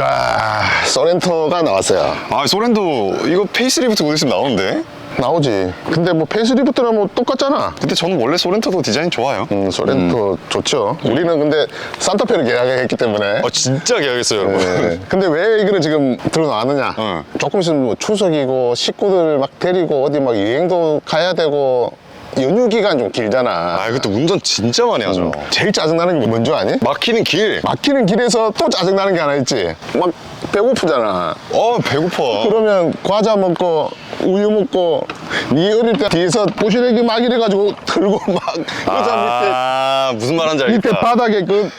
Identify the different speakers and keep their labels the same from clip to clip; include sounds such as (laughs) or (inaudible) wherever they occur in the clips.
Speaker 1: 아, 소렌토가 나왔어요.
Speaker 2: 아 소렌도 이거 페이스리프트 곧 있으면 나오는데
Speaker 1: 나오지. 근데 뭐 페이스리프트랑 뭐 똑같잖아.
Speaker 2: 근데 저는 원래 소렌토도 디자인 좋아요
Speaker 1: 음, 소렌토 좋죠. 우리는 근데 산타페를 계약했기 때문에.
Speaker 2: 아 진짜 계약했어요 여러분
Speaker 1: 네. 근데 왜 이거를 지금 들어 나왔느냐?
Speaker 2: 응.
Speaker 1: 조금 있으면 뭐 추석이고 식구들 막 데리고 어디 막 여행도 가야 되고 연휴 기간 좀 길잖아.
Speaker 2: 아 이것도 운전 진짜 많이 하죠
Speaker 1: 제일 짜증나는 게 뭔지 아니?
Speaker 2: 막히는 길
Speaker 1: 막히는 길에서 또 짜증나는 게 하나 있지. 막 배고프잖아.
Speaker 2: 어 배고파
Speaker 1: 그러면 과자 먹고 우유 먹고 니 어릴 때 뒤에서 부시래기 막 이래가지고 들고 막 의자
Speaker 2: 아 무슨 말하는지
Speaker 1: 밑에 밑에
Speaker 2: 알겠다
Speaker 1: 바닥에 그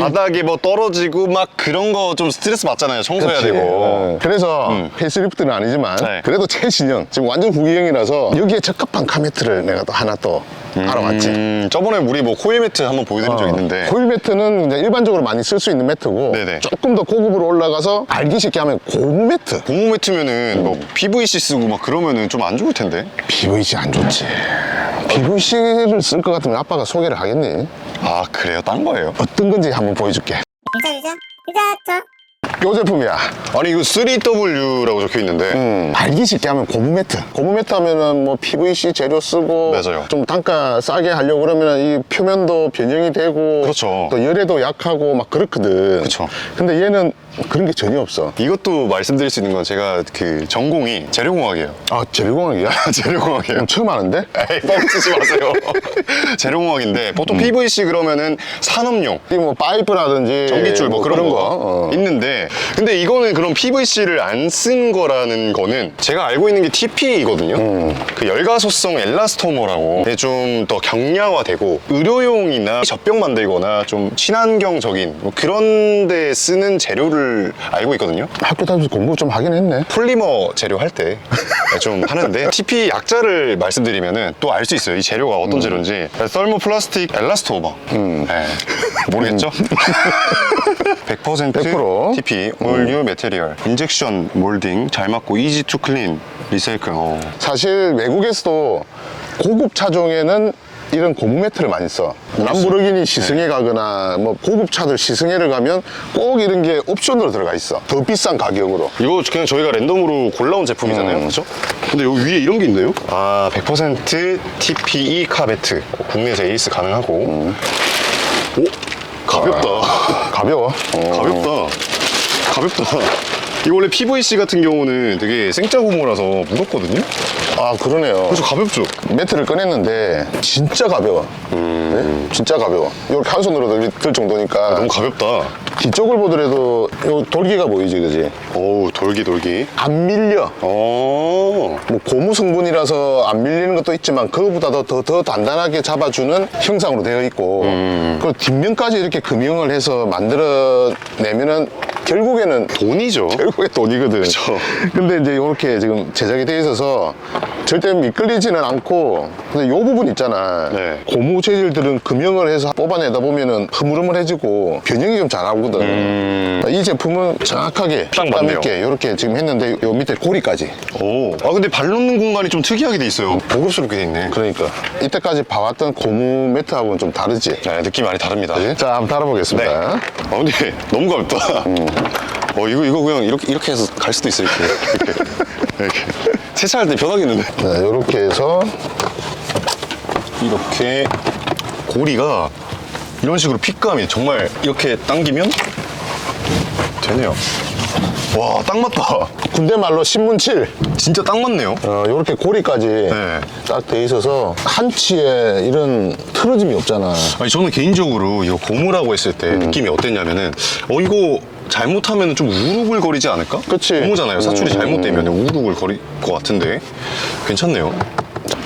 Speaker 2: 바닥에 뭐 떨어지고 막 그런 거 좀 스트레스 받잖아요 청소해야
Speaker 1: 그치.
Speaker 2: 되고
Speaker 1: 어. 그래서 페이스리프트는 아니지만
Speaker 2: 네.
Speaker 1: 그래도 최신형 지금 완전 후기형이라서 여기에 적합한 카메트를 내가 또 하나 또 알아왔지.
Speaker 2: 음, 저번에 우리 뭐 코일 매트 한번 보여드린 적 있는데.
Speaker 1: 코일 매트는 이제 일반적으로 많이 쓸 수 있는 매트고
Speaker 2: 네네.
Speaker 1: 조금 더 고급으로 올라가서 알기 쉽게 하면 고무 매트.
Speaker 2: 고무 매트면은 뭐 PVC 쓰고 막 그러면은 좀 안 좋을 텐데.
Speaker 1: PVC 안 좋지. PVC를 쓸 것 같으면 아빠가 소개를 하겠니?
Speaker 2: 아 그래요? 딴 거예요?
Speaker 1: 어떤 건지 한번 보여줄게.
Speaker 3: 유자 유자 유자 저
Speaker 1: 요 제품이야
Speaker 2: 아니 이거 3W라고 적혀 있는데
Speaker 1: 음, 알기 쉽게 하면 고무 매트. 고무 매트 하면은 뭐 PVC 재료 쓰고
Speaker 2: 맞아요.
Speaker 1: 좀 단가 싸게 하려고 그러면 이 표면도 변형이 되고
Speaker 2: 그렇죠.
Speaker 1: 또 열에도 약하고 막 그렇거든.
Speaker 2: 그쵸.
Speaker 1: 근데 얘는 그런 게 전혀 없어.
Speaker 2: 이것도 말씀드릴 수 있는 건 제가 그 전공이 재료공학이에요
Speaker 1: 아, 재료공학이야? (laughs)
Speaker 2: 재료공학이에요
Speaker 1: 처음 아는데?
Speaker 2: 에이 뻥치지 마세요 (laughs) 재료공학인데 보통 PVC 그러면은 산업용
Speaker 1: 이뭐 파이프라든지
Speaker 2: 전기줄 뭐 그런, 거,
Speaker 1: 어.
Speaker 2: 있는데 근데 이거는 그런 PVC를 안 쓴 거라는 거는 제가 알고 있는 게 TP이거든요
Speaker 1: 음.
Speaker 2: 그 열가소성 엘라스토머라고 좀 더 경량화되고 의료용이나 젖병 만들거나 좀 친환경적인 뭐 그런 데 쓰는 재료를 알고 있거든요
Speaker 1: 학교 다니면서 공부 좀 하긴 했네.
Speaker 2: 폴리머 재료 할 때 좀 하는데 TP 약자를 말씀드리면은 또 알 수 있어요 이 재료가 어떤 재료인지 썰모 플라스틱 엘라스토머 네. (laughs) 모르겠죠? 100%
Speaker 1: 100%.
Speaker 2: TP 올뉴 메테리얼 인젝션 몰딩 잘 맞고 이지 투 클린 리사이클 어.
Speaker 1: 사실 외국에서도 고급 차종에는 이런 고무 매트를 많이 써. 람보르기니 시승에 가거나 뭐 고급 차들 시승회를 가면 꼭 이런 게 옵션으로 들어가 있어. 더 비싼 가격으로.
Speaker 2: 이거 그냥 저희가 랜덤으로 골라온 제품이잖아요
Speaker 1: 음.
Speaker 2: 그렇죠? 근데 여기 위에 이런 게 있네요 아 100% TPE 카베트 국내에서 에이스 가능하고
Speaker 1: 음.
Speaker 2: 오 가볍다
Speaker 1: 가벼워. 어.
Speaker 2: 가볍다. 가볍다. 이거 원래 PVC 같은 경우는 되게 생짜 고무라서 무겁거든요?
Speaker 1: 아 그러네요.
Speaker 2: 그래서 가볍죠?
Speaker 1: 매트를 꺼냈는데 진짜 가벼워. 네? 진짜 가벼워. 이렇게 한 손으로 들, 들 정도니까
Speaker 2: 너무 가볍다.
Speaker 1: 뒤쪽을 보더라도 요 돌기가 보이지, 그지?
Speaker 2: 어우, 돌기, 돌기.
Speaker 1: 안 밀려.
Speaker 2: 어.
Speaker 1: 뭐 고무 성분이라서 안 밀리는 것도 있지만 그거보다 더, 더, 더 단단하게 잡아주는 형상으로 되어 있고 그리고 뒷면까지 이렇게 금형을 해서 만들어내면은 결국에는
Speaker 2: 돈이죠.
Speaker 1: 결국에 돈이거든.
Speaker 2: 그쵸.
Speaker 1: 근데 이제 이렇게 지금 제작이 되어 있어서 절대 미끌리지는 않고 근데 요 부분 있잖아.
Speaker 2: 네.
Speaker 1: 고무 재질들은 금형을 해서 뽑아내다 보면은 흐물흐물해지고 변형이 좀 잘 나오거든. 이 제품은 정확하게
Speaker 2: 음.
Speaker 1: 딱감
Speaker 2: 맞네요.
Speaker 1: 있게 이렇게 지금 했는데 요 밑에 고리까지.
Speaker 2: 오. 아, 근데 발 놓는 공간이 좀 특이하게 돼 있어요. 고급스럽게 돼 있네.
Speaker 1: 그러니까 이때까지 봐왔던 고무 매트하고는 좀 다르지.
Speaker 2: 네, 느낌이 많이 다릅니다.
Speaker 1: 그지? 자, 한번
Speaker 2: 네.
Speaker 1: 달아보겠습니다.
Speaker 2: 아, 근데 (laughs) 너무 가볍다.
Speaker 1: 음.
Speaker 2: 어, 이거, 이거 그냥 이렇게, 이렇게 해서 갈 수도 있어, 이렇게. 이렇게. (laughs) 이렇게. 세차할 때 변하겠는데.
Speaker 1: 네, 이렇게 해서
Speaker 2: 이렇게 고리가 이런 식으로 핏감이 정말 이렇게 당기면 되네요. 와, 딱 맞다.
Speaker 1: 군대 말로 신문칠.
Speaker 2: 진짜 딱 맞네요.
Speaker 1: 어, 이렇게 고리까지
Speaker 2: 네.
Speaker 1: 딱 돼 있어서 한치에 이런 틀어짐이 없잖아.
Speaker 2: 아니, 저는 개인적으로 이거 고무라고 했을 때 느낌이 어땠냐면은, 어, 이거 잘못하면 좀 우르글거리지 않을까?
Speaker 1: 그치.
Speaker 2: 고무잖아요. 사출이
Speaker 1: 음.
Speaker 2: 잘못되면 우르글거릴 것 같은데. 괜찮네요.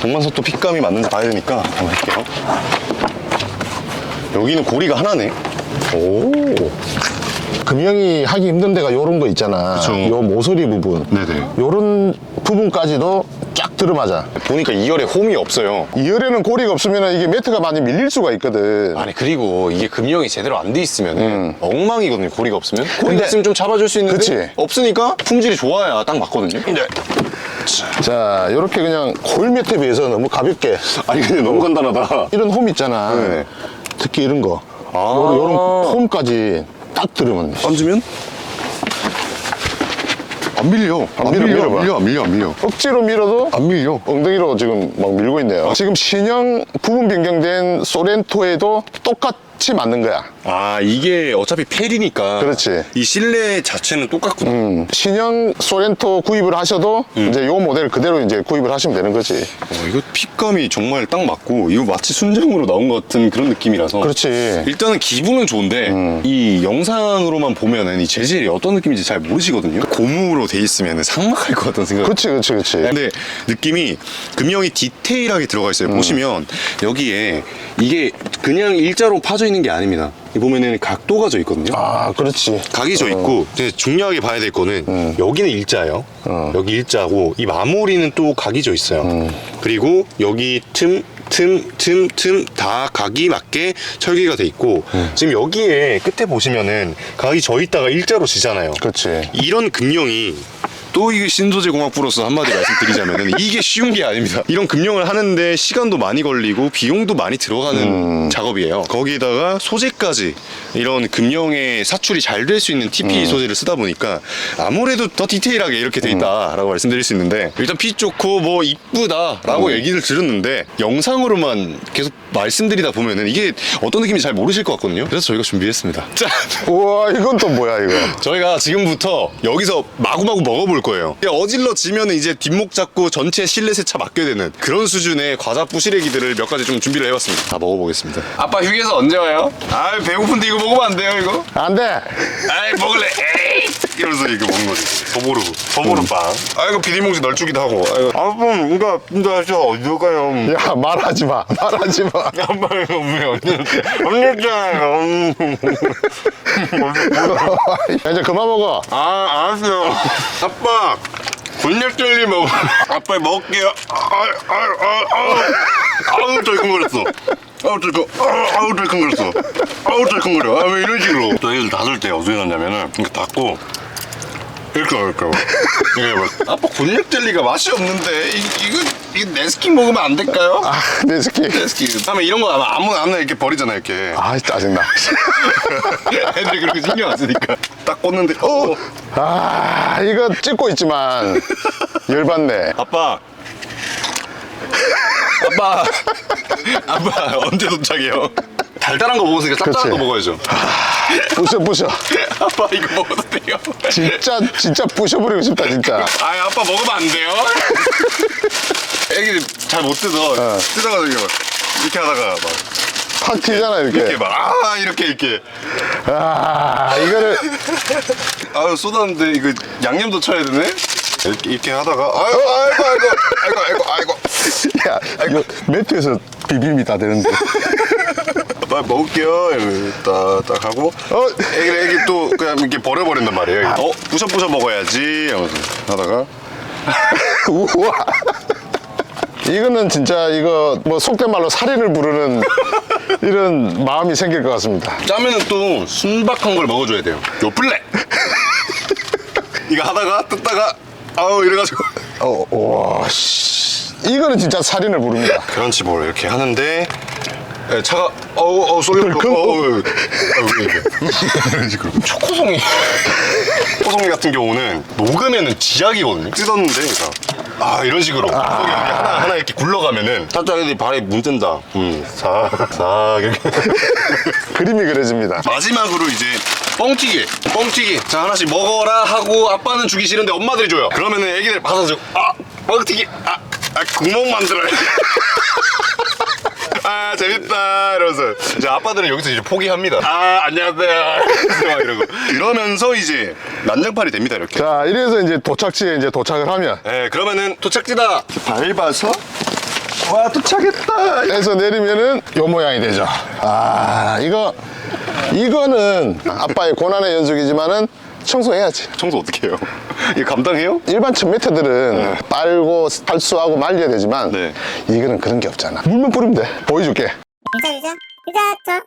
Speaker 2: 동만석도 핏감이 맞는지 봐야 되니까 한번 할게요. 여기는 고리가 하나네. 오.
Speaker 1: 금형이 하기 힘든 데가 요런 거 있잖아.
Speaker 2: 그쵸.
Speaker 1: 요 모서리 부분.
Speaker 2: 네네.
Speaker 1: 요런 부분까지도 쫙 들어맞아.
Speaker 2: 보니까 2열에 홈이 없어요.
Speaker 1: 이 열에는 고리가 없으면 이게 매트가 많이 밀릴 수가 있거든.
Speaker 2: 아니 그리고 이게 금형이 제대로 안 돼 있으면 엉망이거든요 고리가 없으면 고리
Speaker 1: 음. 근데-
Speaker 2: 있으면 좀 잡아줄 수 있는데
Speaker 1: 그치.
Speaker 2: 없으니까 품질이 좋아야 딱 맞거든요 네.
Speaker 1: 자, 요렇게 그냥 코일 매트에 비해서 너무 가볍게.
Speaker 2: 아니 근데 너무 간단하다
Speaker 1: 이런 홈 있잖아.
Speaker 2: 네.
Speaker 1: 특히 이런 거.
Speaker 2: 아.
Speaker 1: 요런, 요런 홈까지 딱 들으면 돼.
Speaker 2: 던지면? 안 밀려.
Speaker 1: 안, 밀어,
Speaker 2: 밀려,
Speaker 1: 밀어봐.
Speaker 2: 밀려, 안 밀려, 안 밀려.
Speaker 1: 억지로 밀어도
Speaker 2: 안 밀려.
Speaker 1: 엉덩이로 지금 막 밀고 있네요. 아, 지금 신형 부분 변경된 소렌토에도 똑같 이 맞는 거야.
Speaker 2: 아, 이게 어차피 펠이니까.
Speaker 1: 그렇지.
Speaker 2: 이 실내 자체는 똑같구나.
Speaker 1: 음, 신형 소렌토 구입을 하셔도
Speaker 2: 음.
Speaker 1: 이제 요 모델 그대로 이제 구입을 하시면 되는 거지.
Speaker 2: 어, 이거 핏감이 정말 딱 맞고, 이거 마치 순정으로 나온 것 같은 그런 느낌이라서.
Speaker 1: 그렇지.
Speaker 2: 일단은 기분은 좋은데,
Speaker 1: 음.
Speaker 2: 이 영상으로만 보면은 이 재질이 어떤 느낌인지 잘 모르시거든요. 고무로 돼 있으면 삭막할 것 같다는 생각.
Speaker 1: 그렇지, 그렇지, 그렇지.
Speaker 2: 근데 느낌이 금형이 디테일하게 들어가 있어요.
Speaker 1: 음.
Speaker 2: 보시면 여기에 이게 그냥 일자로 파져 있는 게 아닙니다. 이 보면은 각도가 져 있거든요.
Speaker 1: 아, 그렇지.
Speaker 2: 각이 져 있고 이제 중요하게 봐야 될 거는
Speaker 1: 음.
Speaker 2: 여기는 일자예요.
Speaker 1: 어.
Speaker 2: 여기 일자고 이 마무리는 또 각이 져 있어요.
Speaker 1: 음.
Speaker 2: 그리고 여기 틈, 틈, 틈, 틈 다 각이 맞게 설계가 돼 있고
Speaker 1: 음.
Speaker 2: 지금 여기에 끝에 보시면은 각이 져 있다가 일자로 지잖아요.
Speaker 1: 그렇지.
Speaker 2: 이런 금형이 또 이게 신소재 공학부로서 한마디 말씀드리자면은 (laughs) 이게 쉬운 게 아닙니다. 이런 금형을 하는데 시간도 많이 걸리고 비용도 많이 들어가는
Speaker 1: 음.
Speaker 2: 작업이에요. 거기다가 소재까지 이런 금형의 사출이 잘 될 수 있는 TP 소재를 쓰다 보니까 아무래도 더 디테일하게 이렇게 돼 있다라고 말씀드릴 수 있는데 일단 핏 좋고 뭐 이쁘다라고 얘기를 들었는데 영상으로만 계속 말씀드리다 보면은 이게 어떤 느낌인지 잘 모르실 것 같거든요. 그래서 저희가 준비했습니다. 짠! (laughs)
Speaker 1: 우와, 이건 또 뭐야, 이거.
Speaker 2: 저희가 지금부터 여기서 마구마구 먹어볼 거예요. 어질러 지면 이제 뒷목 잡고 전체 실내 세차 맡겨야 되는 그런 수준의 과자 부시래기들을 몇 가지 좀 준비를 해봤습니다. 다 먹어보겠습니다. 아빠 휴게소 언제 와요? 아 배고픈데 이거 먹으면 안 돼요 이거?
Speaker 1: 안 돼.
Speaker 2: 아이 먹을래. 에이 이러면서 이거 먹는 거지. 소보루 소보루 빵. 아 이거 비닐봉지 널뛰기도 하고. 아이고. 아빠 뭔가 진짜 저 어디 가요?
Speaker 1: 야, 말하지 마. (laughs) 말하지 마.
Speaker 2: 아빠 이거 왜 언제 언제잖아요.
Speaker 1: 야, 이제 그만 먹어.
Speaker 2: 아, 알았어요. 아빠, 곤약 젤리 먹어. 아빠 먹을게요. 아유, 아유, 아유, 아유, 아유, 덜컹거렸어. 아우, 덜컹, 아우, 아우, 덜컹거렸어. 아우, 덜컹거려. 아, 왜 이런 식으로. 또 애들 닫을 때 어떻게 하냐면은, 이렇게 닫고, 이렇게, 이렇게. 이게 뭐, 아빠 곤약 젤리가 맛이 없는데, 이, 이거, 이거 네스킨 먹으면 안 될까요?
Speaker 1: 아, 내 (laughs) 스키.
Speaker 2: 네스킨. 다음에 이런 거 아마 아무나 아무나 이렇게 버리잖아, 이렇게.
Speaker 1: 아, 짜증나. (laughs)
Speaker 2: 애들이 그렇게 신경 안 쓰니까. 딱 꽂는데, 어,
Speaker 1: 아, 이거 찍고 있지만 열받네.
Speaker 2: 아빠. 아빠. 아빠 언제 도착해요? 달달한 거 먹었으니까 짭짤한. 거 먹어야죠.
Speaker 1: 부셔, 부셔. (laughs)
Speaker 2: 아빠 이거 먹어도 돼요?
Speaker 1: 진짜, 진짜 부셔버리고 싶다, 진짜.
Speaker 2: 아 아빠 먹으면 안 돼요? (laughs) 애기들 잘못 뜯어.
Speaker 1: 어.
Speaker 2: 뜯어가지고 막 이렇게 하다가 막
Speaker 1: 팍 튀잖아,
Speaker 2: 이렇게
Speaker 1: 이렇게.
Speaker 2: 막 아 이렇게 이렇게
Speaker 1: 아, 이거를. (laughs)
Speaker 2: 아유 쏟았는데 이거 양념도 쳐야 되네. 이렇게, 이렇게 하다가 아유 아이고 아이고 아이고 아이고 아이고
Speaker 1: 야, 이거 매트에서 비빔이 다 되는데.
Speaker 2: 빨리 먹을게요. 이러고 딱, 딱 하고
Speaker 1: 어?
Speaker 2: 애기 애기 또 그냥 이렇게 버려버린단 말이에요. 어 부셔부셔 먹어야지 하면서 하다가 (laughs)
Speaker 1: 우와. 이거는 진짜 이거 뭐 속된 말로 살인을 부르는 (laughs) 이런 마음이 생길 것 같습니다.
Speaker 2: 짜면은 또 순박한 걸 먹어줘야 돼요. 요 플레. (laughs) 이거 하다가 뜯다가 아우 이래가지고
Speaker 1: 어, 와, 씨. 이거는 진짜 살인을 부릅니다.
Speaker 2: 크런치볼 이렇게 하는데 에, 차가 어우 어우 쏠려. 어우 이런 식으로 초코송이. 초코송이 같은 경우는 녹으면은 지약이거든요. 뜯었는데 그러니까. 아 이런 식으로. 여기 하나 하나 이렇게 굴러가면은. 살짝 애들이 발에 문뜬다. 음싹싹 이렇게. (laughs)
Speaker 1: 그림이 그려집니다.
Speaker 2: 마지막으로 이제 뻥튀기. 뻥튀기. 자 하나씩 먹어라 하고 아빠는 주기 싫은데 엄마들이 줘요. 그러면은 애기들 받아줘. 아 뻥튀기. 아, 아 구멍 만들어야 (laughs) 돼. 아 재밌다 이러면서 이제 아빠들은 여기서 이제 포기합니다 아 안녕하세요 (laughs) 막 이러고 이러면서 이제 난장판이 됩니다 이렇게
Speaker 1: 자, 이래서 이제 도착지에 이제 도착을 하면
Speaker 2: 예 그러면은 도착지다 밟아서 와 도착했다
Speaker 1: 해서 내리면은 요 모양이 되죠. 아, 이거 이거는 아빠의 고난의 연속이지만은 청소해야지.
Speaker 2: 청소 어떻게 해요? 이거 감당해요?
Speaker 1: 일반 천 매트들은 빨고 탈수하고 말려야 되지만
Speaker 2: 네.
Speaker 1: 이거는 그런 게 없잖아. 물만 뿌리면 돼. 보여줄게.
Speaker 3: 유자 유자. 유자점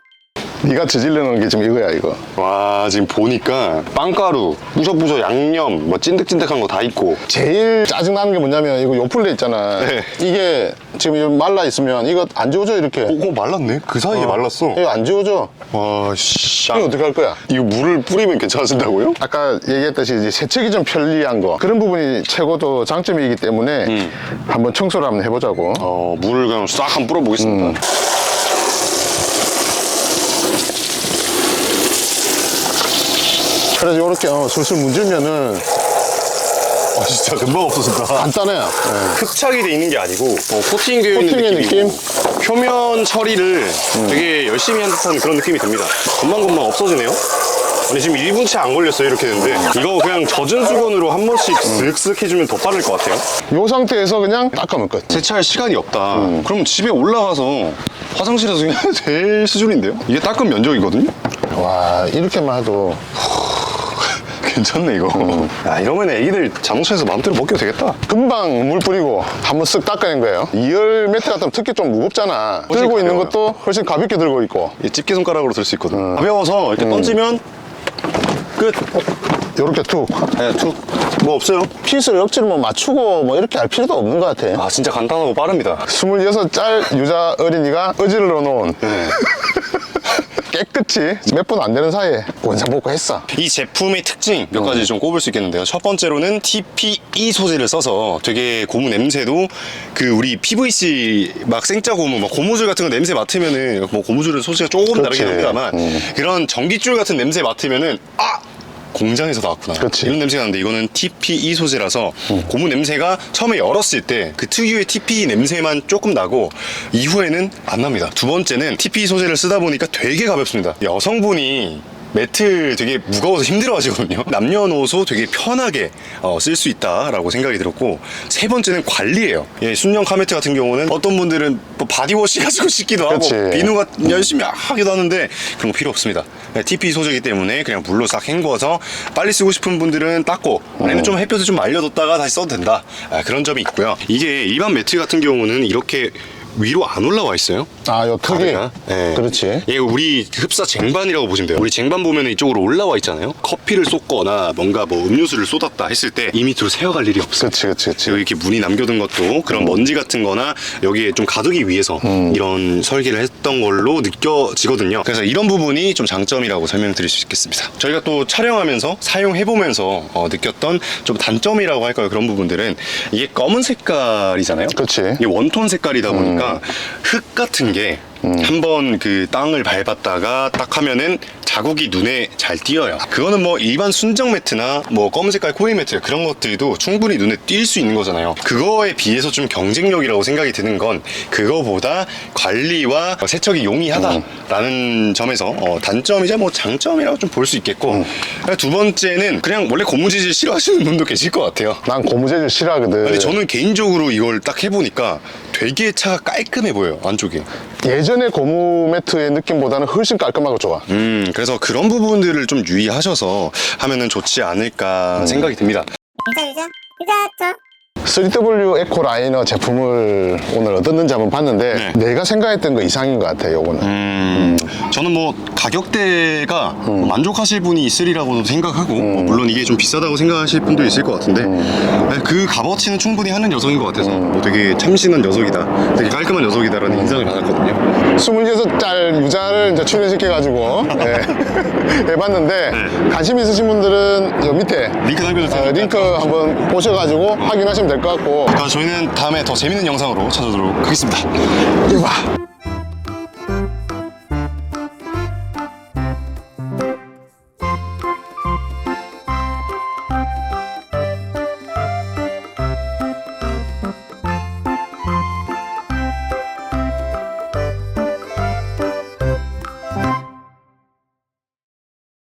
Speaker 1: 네가 저질러 놓은 게 지금 이거야 이거.
Speaker 2: 와 지금 보니까 빵가루, 부셔부셔 양념, 뭐 찐득찐득한 거 다 있고.
Speaker 1: 제일 짜증나는 게 뭐냐면 이거 요플레 있잖아.
Speaker 2: 네.
Speaker 1: 이게 지금 여기 말라 있으면 이거 안 지워져 이렇게.
Speaker 2: 오, 오 말랐네? 그 사이에 말랐어?
Speaker 1: 이거 안 지워져.
Speaker 2: 와 씨.
Speaker 1: 이거 어떻게 할 거야?
Speaker 2: 이거 물을 뿌리면 괜찮아진다고요?
Speaker 1: 아까 얘기했듯이 이제 세척이 좀 편리한 거. 그런 부분이 최고도 장점이기 때문에 한번 청소를 한번 해보자고.
Speaker 2: 어 물을 그냥 싹 한번 뿌려보겠습니다
Speaker 1: 그래서 이렇게 어, 술술 문질면은
Speaker 2: 아 진짜 금방 없어진다.
Speaker 1: 간단해. 요
Speaker 2: 흡착이 돼 있는 게 아니고 어, 코팅되어 있는
Speaker 1: 코팅의
Speaker 2: 느낌이고.
Speaker 1: 느낌?
Speaker 2: 표면 처리를 되게 열심히 한 듯한 그런 느낌이 듭니다. 금방금방 없어지네요. 아니 지금 1분 채 안 걸렸어요 이렇게 되는데. 이거 그냥 젖은 수건으로 한 번씩 쓱쓱 해주면 더 빠를 것 같아요.
Speaker 1: 요 상태에서 그냥 닦으면 끝
Speaker 2: 세차할 시간이 없다. 그럼 집에 올라가서 화장실에서 그냥 (laughs) 될 수준인데요? 이게 닦은 면적이거든요?
Speaker 1: 와 이렇게만 해도
Speaker 2: 괜찮네 이거. 야 이러면 애기들 자동차에서 마음대로 먹겨도 되겠다.
Speaker 1: 금방 물 뿌리고 한번 쓱 닦아낸 거예요. 2열 매트 같으면 특히 좀 무겁잖아. 들고 있는
Speaker 2: 가벼워요.
Speaker 1: 것도 훨씬 가볍게 들고 있고.
Speaker 2: 이 집게 손가락으로 들 수 있거든. 가벼워서 이렇게 던지면 끝.
Speaker 1: 요렇게 툭.
Speaker 2: 네, 툭. 뭐 없어요?
Speaker 1: 핏을 억지로 뭐 맞추고 뭐 이렇게 할 필요도 없는 것 같아.
Speaker 2: 아 진짜 간단하고 빠릅니다.
Speaker 1: 26짤 유자 어린이가 어지러 놓은 깨끗이 몇 분 안 되는 사이에 원상복구 했어
Speaker 2: 이 제품의 특징 몇 가지 좀 꼽을 수 있겠는데요. 첫 번째로는 TPE 소재를 써서 되게 고무 냄새도 그 우리 PVC 막 생짜 고무, 막 고무줄 같은 거 냄새 맡으면은 뭐 고무줄은 소재가 조금
Speaker 1: 그렇지.
Speaker 2: 다르긴 합니다만
Speaker 1: 음.
Speaker 2: 그런 전기줄 같은 냄새 맡으면은 아! 공장에서 나왔구나.
Speaker 1: 그렇지.
Speaker 2: 이런 냄새가 나는데 이거는 TPE 소재라서 고무 냄새가 처음에 열었을 때 그 특유의 TPE 냄새만 조금 나고 이후에는 안 납니다. 두 번째는 TPE 소재를 쓰다 보니까 되게 가볍습니다. 여성분이 매트 되게 무거워서 힘들어 하시거든요. (laughs) 남녀노소 되게 편하게 어, 쓸 수 있다라고 생각이 들었고, 세 번째는 관리예요. 예, 순정 카메트 같은 경우는 어떤 분들은 뭐 바디워시 (laughs) 가지고 씻기도 하고,
Speaker 1: 그치.
Speaker 2: 비누가 열심히 하기도 하는데, 그런 거 필요 없습니다. 네, TP 소재이기 때문에 그냥 물로 싹 헹궈서 빨리 쓰고 싶은 분들은 닦고, 아니면 좀 햇볕에 좀 말려뒀다가 다시 써도 된다. 아, 그런 점이 있고요. 이게 일반 매트 같은 경우는 이렇게 위로 안 올라와 있어요.
Speaker 1: 아요 턱이
Speaker 2: 다리가? 네.
Speaker 1: 그렇지
Speaker 2: 예, 우리 흡사 쟁반이라고 보시면 돼요. 우리 쟁반 보면 이쪽으로 올라와 있잖아요. 커피를 쏟거나 뭔가 뭐 음료수를 쏟았다 했을 때 이 밑으로 새어갈 일이 없어요.
Speaker 1: 그렇지 그렇지 그렇지
Speaker 2: 여기 이렇게 문이 남겨둔 것도 그런 먼지 같은 거나 여기에 좀 가두기 위해서 이런 설계를 했던 걸로 느껴지거든요. 그래서 이런 부분이 좀 장점이라고 설명드릴 수 있겠습니다. 저희가 또 촬영하면서 사용해보면서 어, 느꼈던 좀 단점이라고 할까요? 그런 부분들은 이게 검은 색깔이잖아요.
Speaker 1: 그렇지.
Speaker 2: 이게 원톤 색깔이다 보니까 흙 같은 게 한번 그 땅을 밟았다가 딱 하면은 자국이 눈에 잘 띄어요. 그거는 뭐 일반 순정 매트나 뭐 검은 색깔 코일 매트 그런 것들도 충분히 눈에 띌 수 있는 거잖아요. 그거에 비해서 좀 경쟁력이라고 생각이 드는 건 그거보다 관리와 세척이 용이하다라는 점에서 어, 단점이자 뭐 장점이라고 좀 볼 수 있겠고 두 번째는 그냥 원래 고무재질 싫어하시는 분도 계실 것 같아요.
Speaker 1: 난 고무재질 싫어하거든
Speaker 2: 근데 저는 개인적으로 이걸 딱 해보니까 되게 차가 깔끔해 보여요 안쪽이.
Speaker 1: 예전의 고무 매트의 느낌보다는 훨씬 깔끔하고 좋아.
Speaker 2: 음 그래서 그런 부분들을 좀 유의하셔서 하면은 좋지 않을까 생각이 듭니다.
Speaker 3: 유자 유자 유자점
Speaker 1: 3W 에코 라이너 제품을 오늘 얻었는지 한번 봤는데
Speaker 2: 네.
Speaker 1: 내가 생각했던 거 이상인 것 같아 요거는.
Speaker 2: 음, 저는 뭐 가격대가 뭐 만족하실 분이 있으리라고도 생각하고 뭐 물론 이게 좀 비싸다고 생각하실 분도 있을 것 같은데 네, 그 값어치는 충분히 하는 녀석인 것 같아서 뭐 되게 참신한 녀석이다 되게 깔끔한 녀석이다라는 인상을 받았거든요
Speaker 1: 26짤 유자를 이제 출연시켜가지고 예, (laughs) 해봤는데 관심 있으신 분들은 요 밑에
Speaker 2: 링크 남겨줄
Speaker 1: 어, 링크 한번 보셔가지고 확인하시면 될 것 같고.
Speaker 2: 그럼 저희는 다음에 더 재밌는 영상으로 찾아오도록 하겠습니다.
Speaker 1: 이거 봐